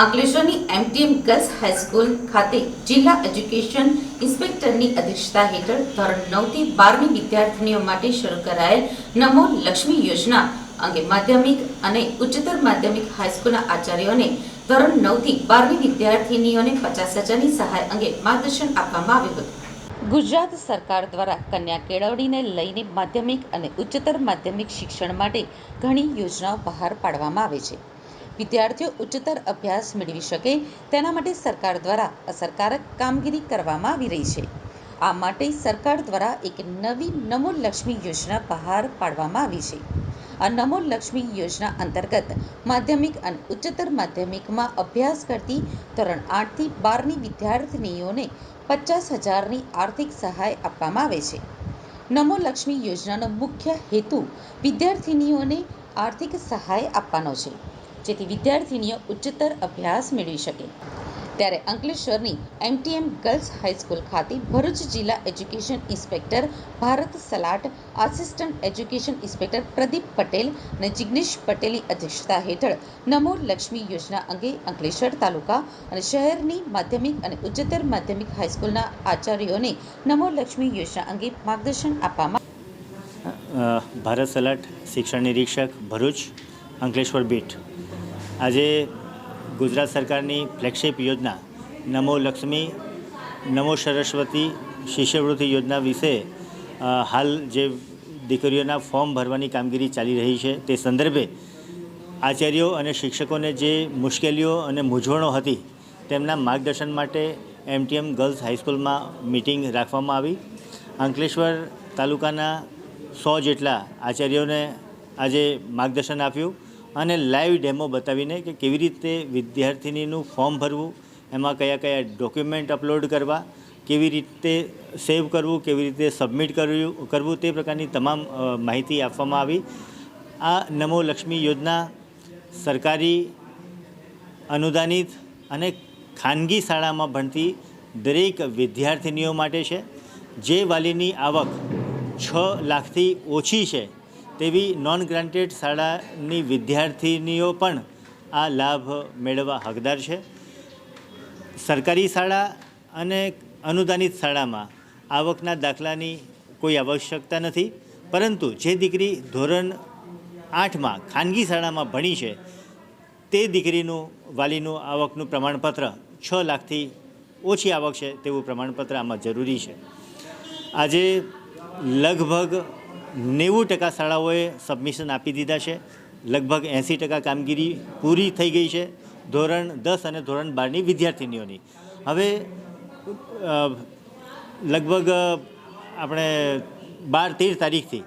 અંકલેશ્વરની MTM girls high school ખાતે જિલ્લા education ઇન્સ્પેક્ટરની અધ્યક્ષતા હેઠળ ધોરણ નવથી બારની વિદ્યાર્થીનીઓ માટે શરૂ કરાયેલ નમો લક્ષ્મી યોજના અંગે માધ્યમિક અને ઉચ્ચતર માધ્યમિક હાઈસ્કૂલના આચાર્યોને ધોરણ નવથી બારની વિદ્યાર્થીનીઓને પચાસ હજારની સહાય અંગે માર્ગદર્શન આપવામાં આવ્યું હતું. ગુજરાત સરકાર દ્વારા કન્યા કેળવણીને લઈને માધ્યમિક અને ઉચ્ચતર માધ્યમિક શિક્ષણ માટે ઘણી યોજનાઓ બહાર પાડવામાં આવે છે. વિદ્યાર્થીઓ ઉચ્ચતર અભ્યાસ મેળવી શકે તેના માટે સરકાર દ્વારા અસરકારક કામગીરી કરવામાં આવી રહી છે. આ માટે સરકાર દ્વારા એક નવી નમો લક્ષ્મી યોજના બહાર પાડવામાં આવી છે. આ નમો લક્ષ્મી યોજના અંતર્ગત માધ્યમિક અને ઉચ્ચતર માધ્યમિકમાં અભ્યાસ કરતી ધોરણ આઠથી બારની વિદ્યાર્થિનીઓને પચાસ હજારની આર્થિક સહાય આપવામાં આવે છે. નમો લક્ષ્મી યોજનાનો મુખ્ય હેતુ વિદ્યાર્થિનીઓને આર્થિક સહાય આપવાનો છે. જેથી વિદ્યાર્થિનીઓ ઉચ્ચતર અભ્યાસ મેળવી શકે. ત્યારે અંકલેશ્વરની એમટીએમ ગર્લ્સ હાઈસ્કૂલ ખાતે ભરૂચ જિલ્લા education inspector Bharat Salat, assistant education inspector Pradeep Patel અને જિગ્નેશ પટેલની અધ્યક્ષતા હેઠળ નમો લક્ષ્મી યોજના અંગે અંકલેશ્વર તાલુકા અને શહેરની માધ્યમિક અને ઉચ્ચતર માધ્યમિક હાઈસ્કૂલના આચાર્યોને નમો લક્ષ્મી યોજના અંગે માર્ગદર્શન આપવામાં ભારત સલાટ શિક્ષણ નિરીક્ષક ભરૂચ અંકલેશ્વર બીટ. આજે ગુજરાત સરકારની ફ્લેગશિપ યોજના, નમો લક્ષ્મી, નમો સરસ્વતી શિષ્યવૃત્તિ યોજના વિશે હાલ જે દીકરીઓના ફોર્મ ભરવાની કામગીરી ચાલી રહી છે, તે સંદર્ભે આચાર્યો અને શિક્ષકોને જે મુશ્કેલીઓ અને મૂંઝવણો હતી, તેમના માર્ગદર્શન માટે એમટીએમ ગર્લ્સ હાઈસ્કૂલમાં મિટિંગ રાખવામાં આવી. અંકલેશ્વર તાલુકાના સો જેટલા આચાર્યોને આજે માર્ગદર્શન આપ્યું. અને લાઈવ ડેમો બતાવીને કે કેવી રીતે વિદ્યાર્થિનીનું ફોર્મ ભરવું, એમાં કયા કયા ડોક્યુમેન્ટ અપલોડ કરવા, કેવી રીતે સેવ કરવું, કેવી રીતે સબમિટ કરવું કરવું તે પ્રકારની તમામ માહિતી આપવામાં આવી. આ નમો લક્ષ્મી યોજના સરકારી, અનુદાનિત અને ખાનગી શાળામાં ભણતી દરેક વિદ્યાર્થિનીઓ માટે છે. જે વાલીની આવક છ લાખથી ઓછી છે તેવી નોન ગ્રાન્ટેડ શાળાની વિદ્યાર્થીનીઓ પણ આ લાભ મેળવવા હકદાર છે. સરકારી શાળા અને અનુદાનિત શાળામાં આવકના દાખલાની કોઈ આવશ્યકતા નથી, પરંતુ જે દીકરી ધોરણ આઠમાં ખાનગી શાળામાં ભણી છે, તે દીકરીનું, વાલીનું આવકનું પ્રમાણપત્ર છ લાખથી ઓછી આવક છે તેવું પ્રમાણપત્ર આમાં જરૂરી છે. આજે લગભગ નેવું ટકા શાળાઓએ સબમિશન આપી દીધા છે. લગભગ એંસી ટકા કામગીરી પૂરી થઈ ગઈ છે ધોરણ દસ અને ધોરણ બારની વિદ્યાર્થિનીઓની. હવે લગભગ આપણે બાર તેર તારીખથી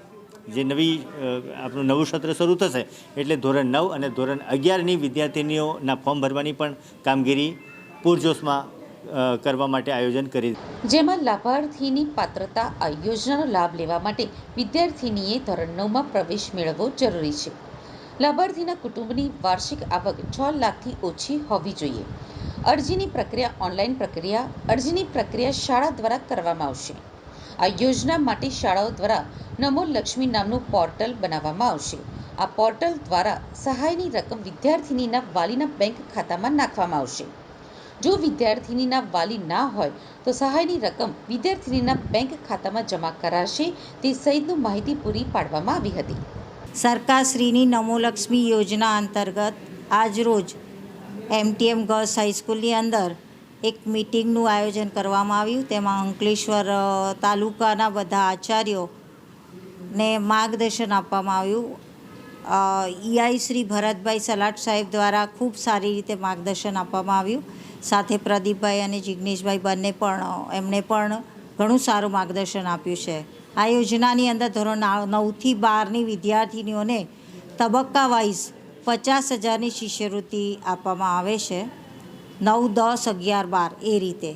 જે નવી આપણું નવું સત્ર શરૂ થશે એટલે ધોરણ નવ અને ધોરણ અગિયારની વિદ્યાર્થિનીઓના ફોર્મ ભરવાની પણ કામગીરી પૂરજોશમાં કરવા માટે આયોજન કરી જેમાં લાભાર્થીની પાત્રતા આ યોજનાનો લાભ લેવા માટે વિદ્યાર્થીનીએ ધોરણ નવમાં પ્રવેશ મેળવવો જરૂરી છે. લાભાર્થીના કુટુંબની વાર્ષિક આવક છ લાખથી ઓછી હોવી જોઈએ. અરજીની પ્રક્રિયા ઓનલાઈન પ્રક્રિયા, અરજીની પ્રક્રિયા શાળા દ્વારા કરવામાં આવશે. આ યોજના માટે શાળાઓ દ્વારા નમો લક્ષ્મી નામનું પોર્ટલ બનાવવામાં આવશે. આ પોર્ટલ દ્વારા સહાયની રકમ વિદ્યાર્થિનીના વાલીના બેંક ખાતામાં નાખવામાં આવશે. જો વિદ્યાર્થિનીના વાલી ના હોય, તો સહાયની રકમ વિદ્યાર્થિનીના બેંક ખાતામાં જમા કરાશે તે સહિતનું માહિતી પૂરી પાડવામાં આવી હતી. સરકારશ્રીની નમોલક્ષ્મી યોજના અંતર્ગત આજરોજ એમટીએમ ગર્લ્સ હાઈસ્કૂલની અંદર એક મિટિંગનું આયોજન કરવામાં આવ્યું. તેમાં અંકલેશ્વર તાલુકાના બધા આચાર્યોને માર્ગદર્શન આપવામાં આવ્યું. ઈઆઈ શ્રી ભરતભાઈ સલાટ સાહેબ દ્વારા ખૂબ સારી રીતે માર્ગદર્શન આપવામાં આવ્યું. સાથે પ્રદીપભાઈ અને જિગ્નેશભાઈ બંને પણ એમણે પણ ઘણું સારું માર્ગદર્શન આપ્યું છે. આ યોજનાની અંદર ધોરણ નવથી બારની વિદ્યાર્થીનીઓને તબક્કા વાઇઝ પચાસ હજારની શિષ્યવૃત્તિ આપવામાં આવે છે. નવ, દસ, અગિયાર, બાર, એ રીતે.